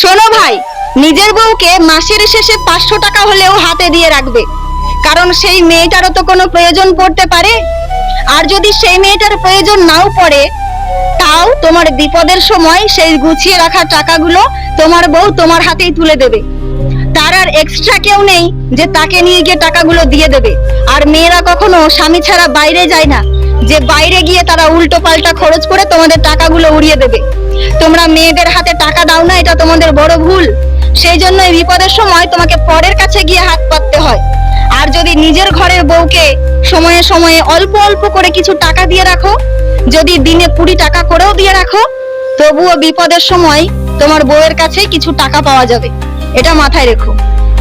শোনো ভাই, নিজের বউকে মাসের শেষে পাঁচশো টাকা হলেও হাতে দিয়ে রাখবে। কারণ সেই মেয়েটারও তো কোনো প্রয়োজন পড়তে পারে। আর যদি সেই মেয়েটার প্রয়োজন নাও পড়ে, তাও তোমার বিপদের সময় সেই গুছিয়ে রাখা টাকাগুলো তোমার বউ তোমার হাতেই তুলে দেবে। তার আর এক্সট্রা কেউ নেই যে তাকে নিয়ে গিয়ে টাকাগুলো দিয়ে দেবে। আর মেয়েরা কখনো স্বামী ছাড়া বাইরে যায় না। যে বাইরে গিয়ে তারা উল্টো পাল্টা খরচ করে তোমাদের টাকাগুলো উড়িয়ে দেবে। তোমরা মেয়েদের হাতে টাকা দাও না, এটা তোমাদের বড় ভুল। সেই জন্য এই বিপদের সময় তোমাকে পরের কাছে গিয়ে হাত পাততে হয়। আর যদি নিজের ঘরের বউকে সময়ে সময়ে অল্প অল্প করে কিছু টাকা দিয়ে রাখো, যদি দিনে কুড়ি টাকা করেও দিয়ে রাখো, তবুও বিপদের সময় তোমার বউয়ের কাছে কিছু টাকা পাওয়া যাবে। এটা মাথায় রেখো।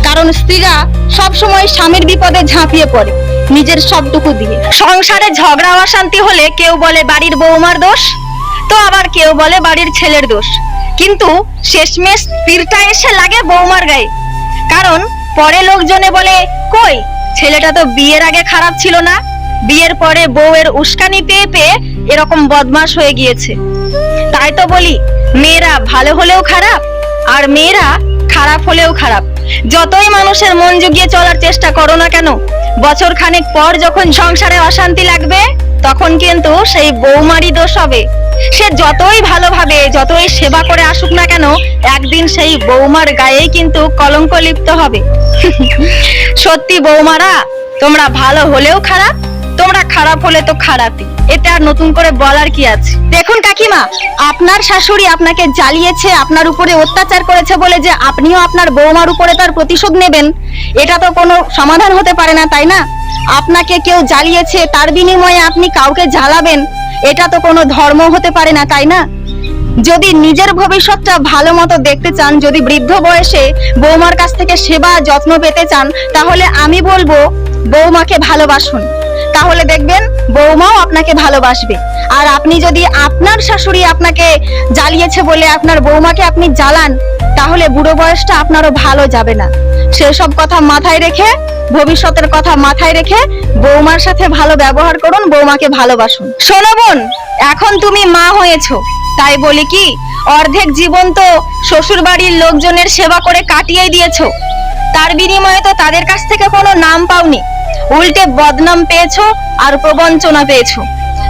কারণ স্ত্রীরা সব সময় স্বামীর বিপদে ঝাঁপিয়ে পড়ে নিজের সবটুকু দিয়ে। সংসারে ঝগড়া অশান্তি হলে কেউ বলে বাড়ির বৌমার দোষ, তো আবার কেউ বলে বাড়ির ছেলের দোষ। কিন্তু শেষমেশ তীরটা এসে লাগে বৌমার গায়ে। কারণ পরে লোকজনে বলে, কই, ছেলেটা তো বিয়ের আগে খারাপ ছিল না। বিয়ের পরে বউয়ের উস্কানি পেয়ে পেয়ে এরকম বদমাশ হয়ে গিয়েছে। তাই তো বলি, মেয়েরা ভালো হলেও খারাপ, আর মেয়েরা খারাপ হলেও খারাপ। যতই মানুষের মন জুগিয়ে চলার চেষ্টা করো না কেন বছর খানেক পর যখন সংসারে অশান্তি লাগবে, তখন কিন্তু সেই বৌমারই দোষ হবে। সে যতই ভালোভাবে, যতই সেবা করে আসুক না কেন, একদিন সেই বৌমার গায়েই কিন্তু কলঙ্ক লিপ্ত হবে। সত্যি বৌমারা, তোমরা ভালো হলেও খারাপ তোমরা খারাপ হলে তো খারাপই। এতে আর নতুন করে বলার কি আছে? দেখুন কাকিমা, আপনার শাশুড়ি আপনাকে জ্বালিয়েছে, আপনার উপরে অত্যাচার করেছে বলে যে আপনিও আপনার বৌমার উপরে তার প্রতিশোধ নেবেন। এটা তো কোনো সমাধান হতে পারে না, তাই না? আপনাকে কেউ জ্বালিয়েছে, তার বিনিময়ে আপনি কাউকে জ্বালাবেন, এটা তো কোনো ধর্ম হতে পারে না, তাই না? যদি নিজের ভবিষ্যৎটা ভালো মতো দেখতে চান, যদি বৃদ্ধ বয়সে বৌমার কাছ থেকে সেবা, যত্ন পেতে চান, তাহলে আমি বলব, বৌমাকে ভালোবাসুন। তাহলে দেখবেন বৌমাও আপনাকে ভালোবাসবে। আর আপনি যদি আপনার শাশুড়ি আপনাকে জ্বালিয়েছে বলে আপনার বৌমাকে আপনি জ্বালান, তাহলে বুড়ো বয়সটা আপনারও ভালো যাবে না। সেসব কথা মাথায় রেখে, ভবিষ্যতের কথা মাথায় রেখে বৌমার সাথে ভালো ব্যবহার করুন, বৌমাকে ভালোবাসুন। শোনো বোন, এখন তুমি মা হয়েছো। তাই বলি কি, অর্ধেক জীবন তো শ্বশুর বাড়ির লোকজনের সেবা করে কাটিয়ে দিয়েছ। তার বিনিময়ে তো তাদের কাছ থেকে কোনো নাম পাওনি। উল্টে বদনাম পেয়েছ আর প্রবঞ্চনা পেয়েছ।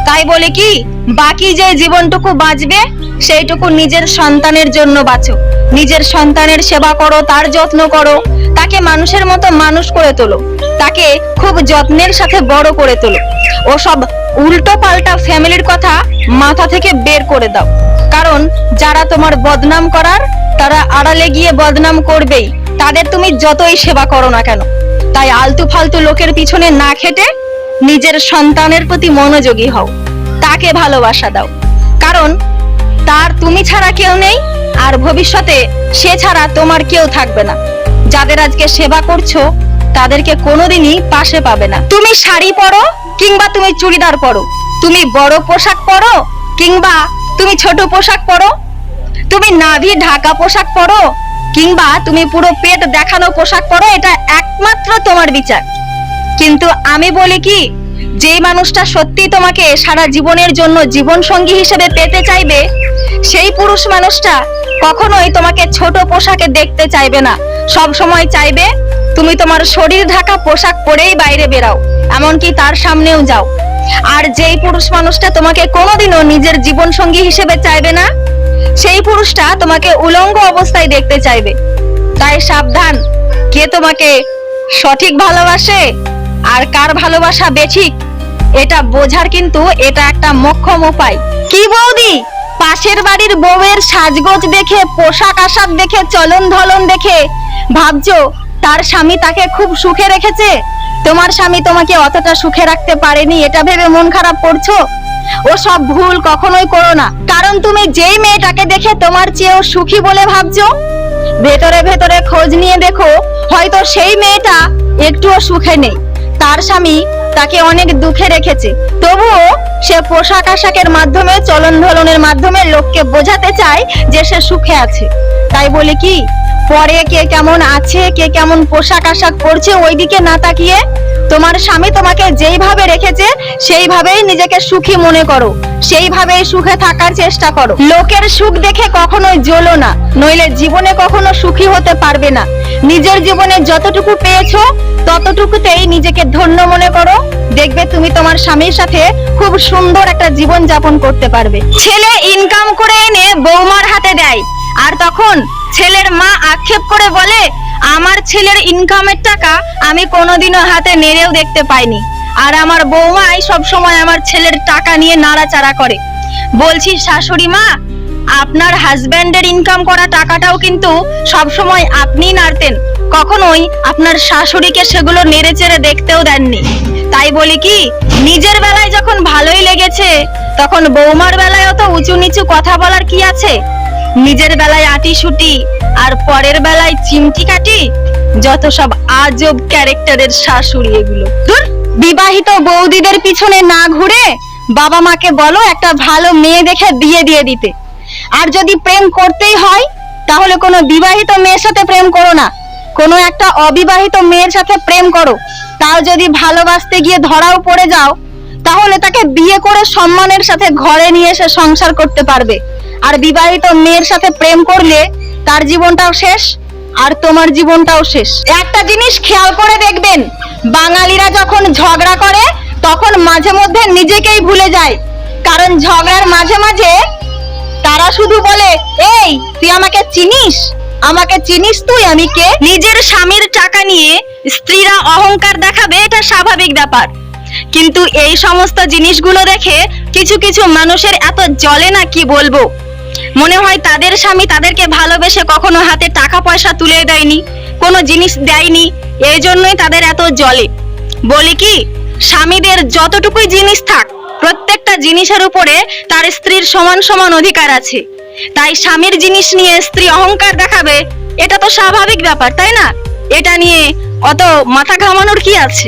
তাই বলে কি, বাকি যে জীবনটুকু বাঁচবে, সেইটুকু নিজের সন্তানের জন্য বাঁচো। নিজের সন্তানের সেবা করো, তার যত্ন করো। তাকে মানুষের মতো মানুষ করে তোলো। তাকে খুব যত্নের সাথে বড় করে তোলো। ওসব উল্টো পাল্টা ফ্যামিলির কথা মাথা থেকে বের করে দাও। কারণ যারা তোমার বদনাম করার, তারা আড়ালে গিয়ে বদনাম করবেই। তাদের তুমি যতই সেবা করো না কেন। তাই আলতু ফালতু লোকের পিছনে না খেটে নিজের সন্তানের প্রতি মনোযোগী হও। তাকে ভালোবাসা দাও। কারণ তার তুমি ছাড়া কেউ নেই, আর ভবিষ্যতে সে ছাড়া তোমার কেউ থাকবে না। যাদের আজকে সেবা করছ, তাদেরকে কোনোদিনই পাশে পাবে না। তুমি শাড়ি পরো, কিংবা তুমি চুড়িদার পরো। তুমি বড় পোশাক পরো, কিংবা তুমি ছোট পোশাক পরো। তুমি নাভি ঢাকা পোশাক পরো কিংবা তুমি পুরো পেট দেখানো পোশাক পরো, এটা একমাত্র তোমার বিচার। কিন্তু আমি বলি কি, যেই মানুষটা সত্যি তোমাকে সারা জীবনের জন্য জীবন সঙ্গী হিসেবে পেতে চাইবে, সেই পুরুষ মানুষটা কখনোই তোমাকে ছোট পোশাকে দেখতে চাইবে না। সব সময় চাইবে, তুমি তোমার শরীর ঢাকা পোশাক পরেই বাইরে বেরাও, এমনকি তার সামনেও যাও। আর যেই পুরুষ মানুষটা তোমাকে কোনোদিনও নিজের জীবন সঙ্গী হিসেবে চাইবে না সেই পুরুষটা তোমাকে উলঙ্গ অবস্থায় দেখতে চাইবে। তাই সাবধান, কে তোমাকে সঠিক ভালোবাসে আর কার ভালোবাসা বেঠিক, এটা বোঝার কিন্তু এটা একটা মোক্ষম উপায়। কি বৌদি? পাশের বাড়ির বউয়ের সাজগোজ দেখে, পোশাক আশাক দেখে, চলন ধলন দেখে, ভাবছ তার স্বামী তাকে খুব সুখে রেখেছে? তোমার স্বামী তোমাকে অতটা সুখে রাখতে পারেনি, এটা ভেবে মন খারাপ করছ? ও সব ভুল কখনোই করো না। কারণ তুমি যেই মেয়েটাকে দেখে তোমার চেয়েও সুখী বলে ভাবছ? ভেতরে ভেতরে খোঁজ নিয়ে দেখো, হয়তো সেই মেয়েটা একটুও সুখে নেই। তার স্বামী তাকে অনেক দুঃখে রেখেছে। তবুও সে পোশাক আশাকের মাধ্যমে, চলন ধলনের মাধ্যমে লোককে বোঝাতে চায় যে সে সুখে আছে। তাই বলে কি, পরে কে কেমন আছে, কে কেমন পোশাক আশাক পরছে, ওইদিকে না তাকিয়ে তোমার স্বামী তোমাকে যেইভাবে রেখেছে, সেইভাবেই নিজেকে সুখী মনে করো। সেইভাবেই সুখে থাকার চেষ্টা করো। লোকের সুখ দেখে কখনোই জ্বলো না, নইলে জীবনে কখনো সুখী হতে পারবে না। নিজের জীবনে যতটুকু পেয়েছ, ততটুকুতেই নিজেকে ধন্য মনে করো। দেখবে তুমি তোমার স্বামীর সাথে খুব সুন্দর একটা জীবন যাপন করতে পারবে। ছেলে ইনকাম করে এনে বৌমার হাতে দেয়। আর তখন ছেলের মা আক্ষেপ করে বলে আমার ছেলের ইনকামের টাকা আমি কোনোদিনও হাতে নেড়েও দেখতে পাইনি। আর আমার বৌমাই সব সময় আমার ছেলের টাকা নিয়ে নাড়াচাড়া করে। বলছি, শাশুড়ি মা, আপনার হাজবেন্ডের ইনকাম করা টাকাটাও কিন্তু সব সময় আপনিই নাড়তেন। কখনোই আপনার শাশুড়িকে সেগুলো নেড়ে চেড়ে দেখতেও দেননি। তাই বলি কি, নিজের বেলায় যখন ভালোই লেগেছে, তখন বৌমার বেলায় তো উঁচু নিচু কথা বলার কি আছে? নিজের বেলায় আটি সুটি আর পরের বেলায় চিমটি কাটি, যত সব আজব ক্যারেক্টারের শাশুড়ি এগুলো। বিবাহিত বৌদিদের পিছনে না ঘুরে বাবা মাকে বলো একটা ভালো মেয়ে দেখে বিয়ে দিয়ে দিতে। আর যদি প্রেম করতেই হয়, তাহলে কোনো বিবাহিত মেয়ের সাথে প্রেম করো না। কোনো একটা অবিবাহিত মেয়ের সাথে প্রেম করো। তাও যদি ভালোবাসতে গিয়ে ধরাও পড়ে যাও, তাহলে তাকে বিয়ে করে সম্মানের সাথে ঘরে নিয়ে এসে সংসার করতে পারবে। আর বিবাহিত মেয়ের সাথে প্রেম করলে তার জীবনটাও শেষ আর তোমার জীবনটাও শেষ। একটা জিনিস খেয়াল করে দেখবেন, বাঙালিরা যখন ঝগড়া করে, তখন মাঝে মধ্যে নিজেকেই ভুলে যায়। কারণ ঝগড়ার মাঝে মাঝে তারা শুধু বলে, এই, তুই আমাকে চিনিস? আমাকে চিনিস তুই? আমি কে? নিজের স্বামীর টাকা নিয়ে স্ত্রীরা অহংকার দেখাবে, এটা স্বাভাবিক ব্যাপার। কিন্তু এই সমস্ত জিনিসগুলো দেখে কিছু কিছু মানুষের এত জ্বলে না, কি বলব? মনে হয় তাদের স্বামী তাদেরকে ভালোবেসে কখনো হাতে টাকা পয়সা তুলে দেয়নি, কোনো জিনিস দেয়নি, এই জন্যই তাদের এত জলে বলি কি, স্বামীদের যতটুকুই জিনিস থাক, প্রত্যেকটা জিনিসের উপরে তার স্ত্রীর সমান সমান অধিকার আছে। তাই স্বামীর জিনিস নিয়ে স্ত্রী অহংকার দেখাবে, এটা তো স্বাভাবিক ব্যাপার, তাই না? এটা নিয়ে অত মাথা ঘামানোর কি আছে?